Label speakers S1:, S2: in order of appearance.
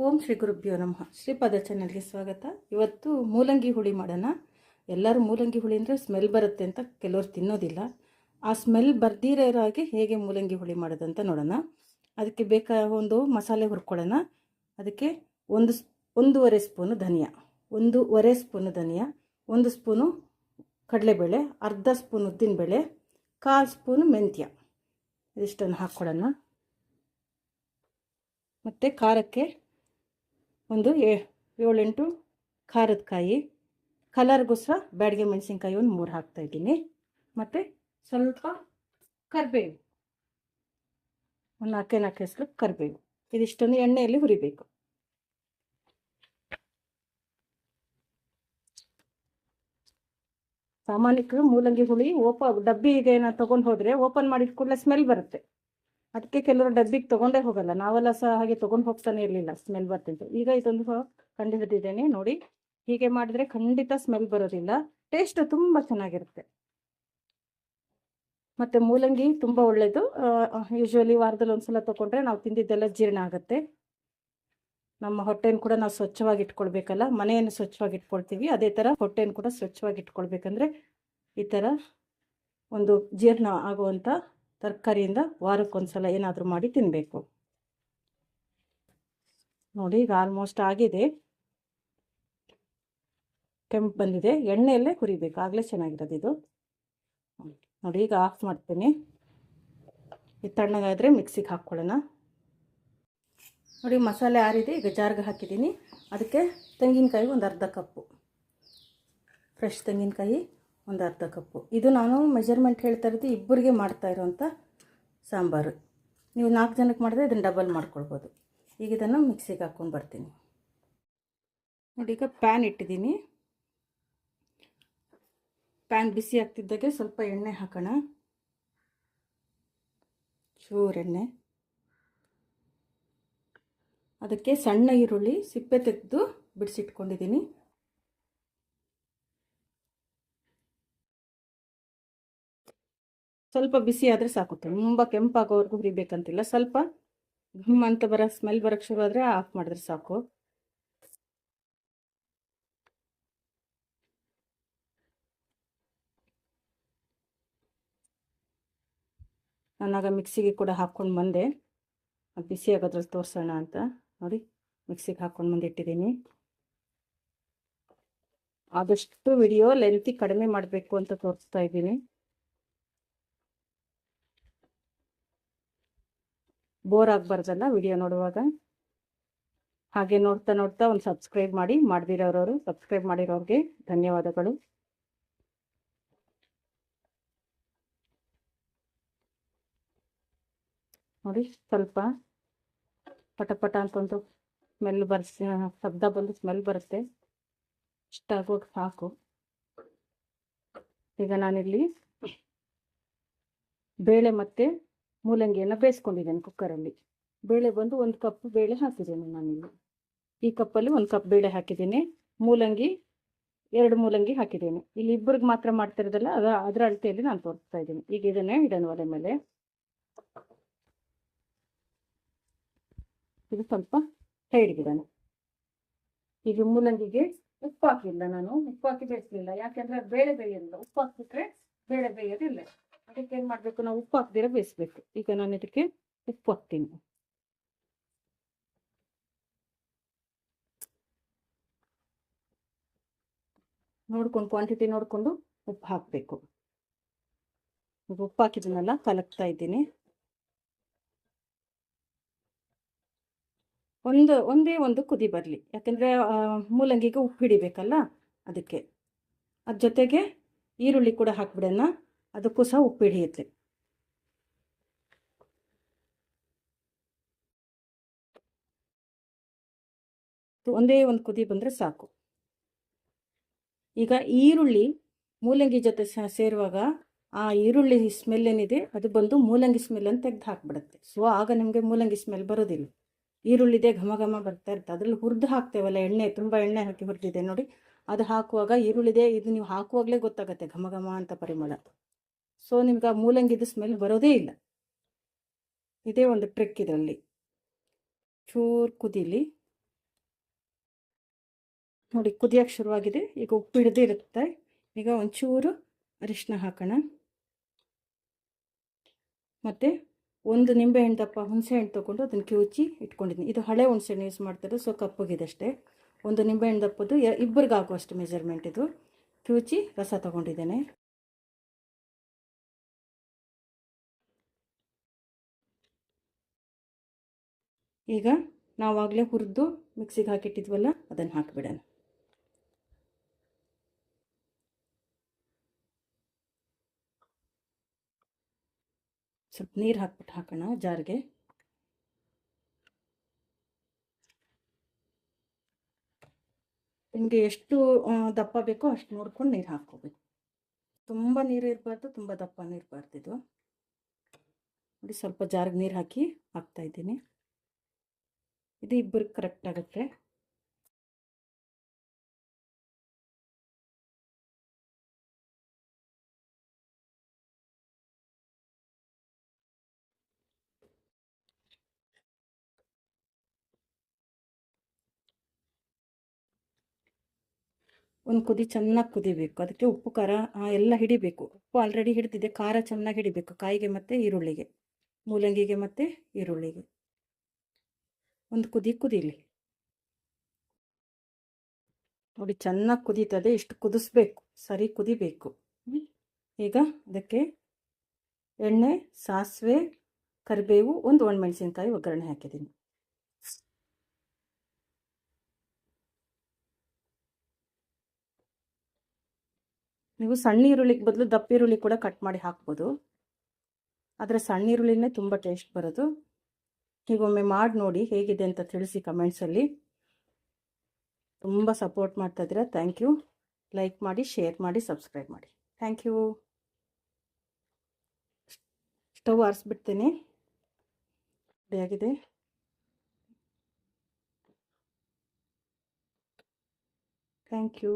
S1: ಓಂ ಶ್ರೀ ಗುರುಭ್ಯೋ ನಮಃ. ಶ್ರೀಪಾದ ಚಾನಲ್ಗೆ ಸ್ವಾಗತ. ಇವತ್ತು ಮೂಲಂಗಿ ಹುಳಿ ಮಾಡೋಣ. ಎಲ್ಲರೂ ಮೂಲಂಗಿ ಹುಳಿ ಅಂದರೆ ಸ್ಮೆಲ್ ಬರುತ್ತೆ ಅಂತ ಕೆಲವರು ತಿನ್ನೋದಿಲ್ಲ. ಆ ಸ್ಮೆಲ್ ಬರ್ದಿರೋ ಹಾಗೆ ಹೇಗೆ ಮೂಲಂಗಿ ಹುಳಿ ಮಾಡೋದಂತ ನೋಡೋಣ. ಅದಕ್ಕೆ ಬೇಕಾ ಒಂದು ಮಸಾಲೆ ಹುರ್ಕೊಳ್ಳೋಣ. ಅದಕ್ಕೆ ಒಂದು ಒಂದೂವರೆ ಸ್ಪೂನು ಧನಿಯಾ. ಒಂದೂವರೆ ಸ್ಪೂನು ಧನಿಯಾ. ಒಂದು ಸ್ಪೂನು ಕಡಲೆಬೇಳೆ. ಅರ್ಧ ಸ್ಪೂನ್ ಉದ್ದಿನಬೇಳೆ. ಕಾಲು ಸ್ಪೂನು ಮೆಂತ್ಯ. ಇದಿಷ್ಟನ್ನು ಹಾಕ್ಕೊಳ್ಳೋಣ. ಮತ್ತು ಖಾರಕ್ಕೆ ಒಂದು ಏಳೆಂಟು ಖಾರದ ಕಾಯಿ ಕಲರ್ಗೋಸ್ಕರ ಬ್ಯಾಡಿಗೆ ಮೆಣಸಿನ್ಕಾಯಿ ಒಂದು ಮೂರು ಹಾಕ್ತಾ ಇದ್ದೀನಿ. ಮತ್ತು ಸ್ವಲ್ಪ ಕರಿಬೇವು, ಒಂದು ನಾಲ್ಕೇ ನಾಲ್ಕು ಹೆಸರು ಕರಿಬೇವು. ಇದಿಷ್ಟೊಂದು ಎಣ್ಣೆಯಲ್ಲಿ ಹುರಿಬೇಕು. ಸಾಮಾನ್ಯಕ್ಕೆ ಮೂಲಂಗಿ ಹುಳಿ, ಓಪ, ಡಬ್ಬಿಗೆ ನಾವು ತೊಗೊಂಡು ಹೋದರೆ ಓಪನ್ ಮಾಡಿದ ಕೂಡಲೇ ಸ್ಮೆಲ್ ಬರುತ್ತೆ. ಅದಕ್ಕೆ ಕೆಲವರು ಡಬ್ಬಿಗೆ ತೊಗೊಂಡೇ ಹೋಗಲ್ಲ. ನಾವೆಲ್ಲ ಸಹ ಹಾಗೆ ತೊಗೊಂಡು ಹೋಗ್ತಾನೆ ಇರಲಿಲ್ಲ ಸ್ಮೆಲ್ ಬರ್ತಿತ್ತು. ಈಗ ಇದೊಂದು ಕಂಡುಹಿಡಿದಿದ್ದೇನೆ ನೋಡಿ. ಹೀಗೆ ಮಾಡಿದ್ರೆ ಖಂಡಿತ ಸ್ಮೆಲ್ ಬರೋದಿಲ್ಲ. ಟೇಸ್ಟ್ ತುಂಬ ಚೆನ್ನಾಗಿರುತ್ತೆ. ಮತ್ತು ಮೂಲಂಗಿ ತುಂಬ ಒಳ್ಳೆಯದು ಯೂಶ್ವಲಿ ವಾರದಲ್ಲಿ ಒಂದ್ಸಲ ತಗೊಂಡ್ರೆ ನಾವು ತಿಂದಿದ್ದೆಲ್ಲ ಜೀರ್ಣ ಆಗುತ್ತೆ. ನಮ್ಮ ಹೊಟ್ಟೆನ ಕೂಡ ನಾವು ಸ್ವಚ್ಛವಾಗಿ ಇಟ್ಕೊಳ್ಬೇಕಲ್ಲ? ಮನೆಯನ್ನು ಸ್ವಚ್ಛವಾಗಿ ಇಟ್ಕೊಳ್ತೀವಿ. ಅದೇ ಥರ ಹೊಟ್ಟೆನ ಕೂಡ ಸ್ವಚ್ಛವಾಗಿ ಇಟ್ಕೊಳ್ಬೇಕಂದ್ರೆ ಈ ಥರ ಒಂದು ಜೀರ್ಣ ಆಗುವಂಥ ತರಕಾರಿಯಿಂದ ವಾರಕ್ಕೊಂದ್ಸಲ ಏನಾದರೂ ಮಾಡಿ ತಿನ್ನಬೇಕು ನೋಡಿ, ಈಗ ಆಲ್ಮೋಸ್ಟ್ ಆಗಿದೆ. ಕೆಂಪು ಬಂದಿದೆ. ಎಣ್ಣೆಯಲ್ಲೇ ಕುರಿಬೇಕು. ಆಗಲೇ ಚೆನ್ನಾಗಿರೋದು ಇದು. ನೋಡಿ, ಈಗ ಆಫ್ ಮಾಡ್ತೀನಿ. ಈ ತಣ್ಣಗಾದರೆ ಮಿಕ್ಸಿಗೆ ಹಾಕ್ಕೊಳ್ಳೋಣ. ನೋಡಿ, ಮಸಾಲೆ ಆರಿದೆ. ಈಗ ಜಾರ್ಗೆ ಹಾಕಿದ್ದೀನಿ. ಅದಕ್ಕೆ ತೆಂಗಿನಕಾಯಿ ಒಂದು ಅರ್ಧ ಕಪ್ಪು. ಫ್ರೆಶ್ ತೆಂಗಿನಕಾಯಿ. ಒಂದು ಅರ್ಧ ಕಪ್ಪು. ಇದು ನಾನು ಮೆಜರ್ಮೆಂಟ್ ಹೇಳ್ತಾ ಇರೋದು ಇಬ್ಬರಿಗೆ ಮಾಡ್ತಾ ಇರೋವಂಥ ಸಾಂಬಾರು. ನೀವು ನಾಲ್ಕು ಜನಕ್ಕೆ ಮಾಡಿದ್ರೆ ಇದನ್ನು ಡಬಲ್ ಮಾಡ್ಕೊಳ್ಬೋದು. ಈಗ ಇದನ್ನು ಮಿಕ್ಸಿಗೆ ಹಾಕ್ಕೊಂಡು ಬರ್ತೀನಿ. ನೋಡಿ, ಈಗ ಪ್ಯಾನ್ ಇಟ್ಟಿದ್ದೀನಿ. ಪ್ಯಾನ್ ಬಿಸಿ ಆಗ್ತಿದ್ದಾಗೆ ಸ್ವಲ್ಪ ಎಣ್ಣೆ ಹಾಕೋಣ. ಚೂರು ಎಣ್ಣೆ. ಅದಕ್ಕೆ ಸಣ್ಣ ಈರುಳ್ಳಿ ಸಿಪ್ಪೆ ತೆಗೆದು ಬಿಡಿಸಿಟ್ಕೊಂಡಿದ್ದೀನಿ. ಸ್ವಲ್ಪ ಬಿಸಿ ಆದರೆ ಸಾಕು. ತುಂಬ ಕೆಂಪಾಗೋವರೆಗೂ ಹುರಿಬೇಕಂತಿಲ್ಲ. ಸ್ವಲ್ಪ ಘಮ್ ಅಂತ ಬರೋ ಸ್ಮೆಲ್ ಬರೋಕ್ಕೆ ಶುರು ಆದರೆ ಆಫ್ ಮಾಡಿದ್ರೆ ಸಾಕು. ನಾನಾಗ ಮಿಕ್ಸಿಗೆ ಕೂಡ ಹಾಕ್ಕೊಂಡು ಬಂದೆ. ಬಿಸಿ ಆಗೋದ್ರಲ್ಲಿ ತೋರಿಸೋಣ ಅಂತ. ನೋಡಿ, ಮಿಕ್ಸಿಗೆ ಹಾಕ್ಕೊಂಡು ಬಂದು ಇಟ್ಟಿದ್ದೀನಿ. ಆದಷ್ಟು ವಿಡಿಯೋ ಲೆಂತಿ ಕಡಿಮೆ ಮಾಡಬೇಕು ಅಂತ ತೋರಿಸ್ತಾ ಇದ್ದೀನಿ. ಬೋರ್ ಆಗಬಾರ್ದಲ್ಲ ವಿಡಿಯೋ ನೋಡುವಾಗ. ಹಾಗೆ ನೋಡ್ತಾ ನೋಡ್ತಾ ಒಂದು ಸಬ್ಸ್ಕ್ರೈಬ್ ಮಾಡಿ, ಮಾಡದಿರೋರವರು ಸಬ್ಸ್ಕ್ರೈಬ್ ಮಾಡಿರೋರಿಗೆ ಧನ್ಯವಾದಗಳು. ನೋಡಿ ಸ್ವಲ್ಪ ಪಟ ಪಟ ಅಂತ ಒಂದು ಸ್ಮೆಲ್ ಬರ್ಸ್ ಶಬ್ದ ಬಂದು ಸ್ಮೆಲ್ ಬರುತ್ತೆ. ಇಷ್ಟಾಗೋಗಿ ಸಾಕು. ಈಗ ನಾನಿಲ್ಲಿ ಬೇಳೆ ಮತ್ತು ಮೂಲಂಗಿಯನ್ನು ಬೇಯಿಸ್ಕೊಂಡಿದ್ದೇನೆ ಕುಕ್ಕರಲ್ಲಿ. ಬೇಳೆ ಬಂದು ಒಂದು ಕಪ್ ಬೇಳೆ ಹಾಕಿದ್ದೇನೆ ನಾನಿಲ್ಲಿ. ಈ ಕಪ್ಪಲ್ಲಿ ಒಂದು ಕಪ್ ಬೇಳೆ ಹಾಕಿದ್ದೀನಿ. ಮೂಲಂಗಿ, ಎರಡು ಮೂಲಂಗಿ ಹಾಕಿದ್ದೇನೆ. ಇಲ್ಲಿ ಇಬ್ಬರಿಗೆ ಮಾತ್ರ ಮಾಡ್ತಿರೋದಲ್ಲ ಅದರ ಅದರ ಅಳತೆಯಲ್ಲಿ ನಾನು ತೋರಿಸ್ತಾ ಇದ್ದೀನಿ. ಈಗ ಇದನ್ನೇ ಇಡೋಣ ಒಲೆ ಮೇಲೆ. ಇದು ಸ್ವಲ್ಪ ಸೈಡ್ಗಿಡೋಣ ಈಗ ಮೂಲಂಗಿಗೆ ಉಪ್ಪು ಹಾಕಿಲ್ಲ ನಾನು. ಉಪ್ಪು ಹಾಕಿ ಬೇಯಿಸಲಿಲ್ಲ. ಯಾಕೆಂದ್ರೆ ಬೇಳೆ ಬೇಯೋದಿಲ್ಲ ಉಪ್ಪು ಹಾಕ್ಬಿಟ್ರೆ ಬೇಳೆ ಬೇಯೋದಿಲ್ಲ. ಅದಕ್ಕೆ ಏನು ಮಾಡಬೇಕು? ನಾವು ಉಪ್ಪು ಹಾಕ್ದಿರ ಬೇಯಿಸ್ಬೇಕು. ಈಗ ನಾನು ಇದಕ್ಕೆ ಉಪ್ಪು ಹಾಕ್ತೀನಿ. ನೋಡ್ಕೊಂಡು ಕ್ವಾಂಟಿಟಿ ನೋಡಿಕೊಂಡು ಉಪ್ಪು ಹಾಕಬೇಕು. ಈಗ ಉಪ್ಪು ಹಾಕಿದ್ದೀನಲ್ಲ ಕಲಕ್ತಾ ಇದ್ದೀನಿ. ಒಂದು, ಒಂದೇ ಒಂದು ಕುದಿ ಬರಲಿ. ಯಾಕಂದ್ರೆ ಮೂಲಂಗಿಗೆ ಉಪ್ಪು ಹಿಡಿಬೇಕಲ್ಲ, ಅದಕ್ಕೆ. ಅದ್ರ ಜೊತೆಗೆ ಈರುಳ್ಳಿ ಕೂಡ ಹಾಕ್ಬಿಡೋಣ. ಅದಕ್ಕೂ ಸಹ ಉಪ್ಪು ಹಿಡಿಯುತ್ತೆ. ಒಂದೇ ಒಂದು ಕುದಿ ಬಂದರೆ ಸಾಕು. ಈಗ ಈರುಳ್ಳಿ ಮೂಲಂಗಿ ಜೊತೆ ಸೇರುವಾಗ ಆ ಈರುಳ್ಳಿ ಸ್ಮೆಲ್ ಏನಿದೆ ಅದು ಬಂದು ಮೂಲಂಗಿ ಸ್ಮೆಲ್ ಅಂತ ತೆಗೆದು ಹಾಕ್ಬಿಡುತ್ತೆ. ಸೊ ಆಗ ನಿಮಗೆ ಮೂಲಂಗಿ ಸ್ಮೆಲ್ ಬರೋದಿಲ್ಲ. ಈರುಳ್ಳಿದೆ ಘಮ ಘಮ ಬರ್ತಾ ಇರುತ್ತೆ. ಅದ್ರಲ್ಲಿ ಹುರಿದು ಹಾಕ್ತೇವಲ್ಲ ಎಣ್ಣೆ, ತುಂಬ ಎಣ್ಣೆ ಹಾಕಿ ಹುರಿದಿದೆ ನೋಡಿ. ಅದು ಹಾಕುವಾಗ ಈರುಳ್ಳಿದೆ ಇದು ನೀವು ಹಾಕುವಾಗಲೇ ಗೊತ್ತಾಗುತ್ತೆ ಘಮ ಘಮ ಅಂತ ಪರಿಮಳ. ಸೊ ನಿಮ್ಗೆ ಆ ಮೂಲಂಗಿದು ಸ್ಮೆಲ್ ಬರೋದೇ ಇಲ್ಲ. ಇದೇ ಒಂದು ಟ್ರಿಕ್ ಇದರಲ್ಲಿ. ಚೂರು ಕುದೀಲಿ. ನೋಡಿ ಕುದಿಯೋಕ್ಕೆ ಶುರುವಾಗಿದೆ. ಈಗ ಉಪ್ಪು ಹಿಡ್ದೇ ಇರುತ್ತೆ. ಈಗ ಒಂಚೂರು ಅರಿಶಿನ ಹಾಕೋಣ. ಮತ್ತು ಒಂದು ನಿಂಬೆಹಣ್ಣು ದಪ್ಪ ಹುಣಸೆಹಣ್ಣು ತೊಗೊಂಡು ಅದನ್ನು ಕಿವುಚಿ ಇಟ್ಕೊಂಡಿದ್ದೀನಿ ಇದು ಹಳೆ ಹುಣಸೆ ಹಣ್ಣು ಯೂಸ್ ಮಾಡ್ತಾರೆ ಸೊ ಕಪ್ಪಗಿದೆ ಅಷ್ಟೇ. ಒಂದು ನಿಂಬೆಹಣ್ಣು ದಪ್ಪದು ಇಬ್ಬರಿಗೆ ಹಾಕುವಷ್ಟು ಮೆಜರ್ಮೆಂಟ್ ಇದು. ಕಿವುಚಿ ರಸ ತೊಗೊಂಡಿದ್ದೇನೆ. ಈಗ ನಾವಾಗಲೇ ಹುರಿದು ಮಿಕ್ಸಿಗೆ ಹಾಕಿಟ್ಟಿದ್ವಲ್ಲ, ಅದನ್ನು ಹಾಕಿಬಿಡೋಣ. ಸ್ವಲ್ಪ ನೀರು ಹಾಕ್ಬಿಟ್ಟು ಹಾಕೋಣ ಜಾರಿಗೆ. ನಿಮಗೆ ಎಷ್ಟು ದಪ್ಪ ಬೇಕೋ ಅಷ್ಟು ನೋಡ್ಕೊಂಡು ನೀರು ಹಾಕ್ಕೋಬೇಕು. ತುಂಬ ನೀರು ಇರಬಾರ್ದು, ತುಂಬ ದಪ್ಪನೂ ಇರಬಾರ್ದು ಇದು. ನೋಡಿ, ಸ್ವಲ್ಪ ಜಾರಿಗೆ ನೀರು ಹಾಕಿ ಹಾಕ್ತಾಯಿದ್ದೀನಿ ಇದು ಇಬ್ಬರಿಗೆ ಕರೆಕ್ಟ್ ಆಗುತ್ತೆ. ಒಂದು ಕುದಿ ಚೆನ್ನಾಗಿ ಕುದಿಬೇಕು. ಅದಕ್ಕೆ ಉಪ್ಪು, ಖಾರ ಎಲ್ಲ ಹಿಡಿಬೇಕು. ಉಪ್ಪು ಆಲ್ರೆಡಿ ಹಿಡಿದಿದೆ. ಖಾರ ಚೆನ್ನಾಗಿ ಹಿಡಿಬೇಕು. ಕಾಯಿಗೆ ಮತ್ತು ಈರುಳ್ಳಿಗೆ. ಮೂಲಂಗಿಗೆ ಮತ್ತು ಈರುಳ್ಳಿಗೆ. ಒಂದು ಕುದಿ ಕುದೀಲಿ. ನೋಡಿ ಚೆನ್ನಾಗಿ ಕುದೀತದೆ, ಇಷ್ಟು ಕುದಿಸ್ಬೇಕು, ಸರಿ ಕುದಿಬೇಕು. ಈಗ ಅದಕ್ಕೆ ಎಣ್ಣೆ, ಸಾಸಿವೆ, ಕರಿಬೇವು, ಒಂದು ಒಣಮೆಣಸಿನ್ಕಾಯಿ ಒಗ್ಗರಣೆ ಹಾಕಿದ್ದೀನಿ. ನೀವು ಸಣ್ಣ ಈರುಳ್ಳಿಗೆ ಬದಲು ದಪ್ಪ ಈರುಳ್ಳಿ ಕೂಡ ಕಟ್ ಮಾಡಿ ಹಾಕ್ಬೋದು. ಆದರೆ ಸಣ್ಣ ಈರುಳ್ಳಿನೇ ತುಂಬ ಟೇಸ್ಟ್ ಬರೋದು. ಹೀಗೊಮ್ಮೆ ಮಾಡಿ ನೋಡಿ ಹೇಗಿದೆ ಅಂತ ತಿಳಿಸಿ ಕಮೆಂಟ್ಸಲ್ಲಿ ತುಂಬ ಸಪೋರ್ಟ್ ಮಾಡ್ತಾ ಇದ್ದೀರಾ. ಥ್ಯಾಂಕ್ ಯು ಲೈಕ್ ಮಾಡಿ ಶೇರ್ ಮಾಡಿ ಸಬ್ಸ್ಕ್ರೈಬ್ ಮಾಡಿ. ಥ್ಯಾಂಕ್ ಯು ಸ್ಟವ್ ಆರಿಸ್ಬಿಡ್ತೀನಿ. ಆಗಿದೆ ಥ್ಯಾಂಕ್ ಯು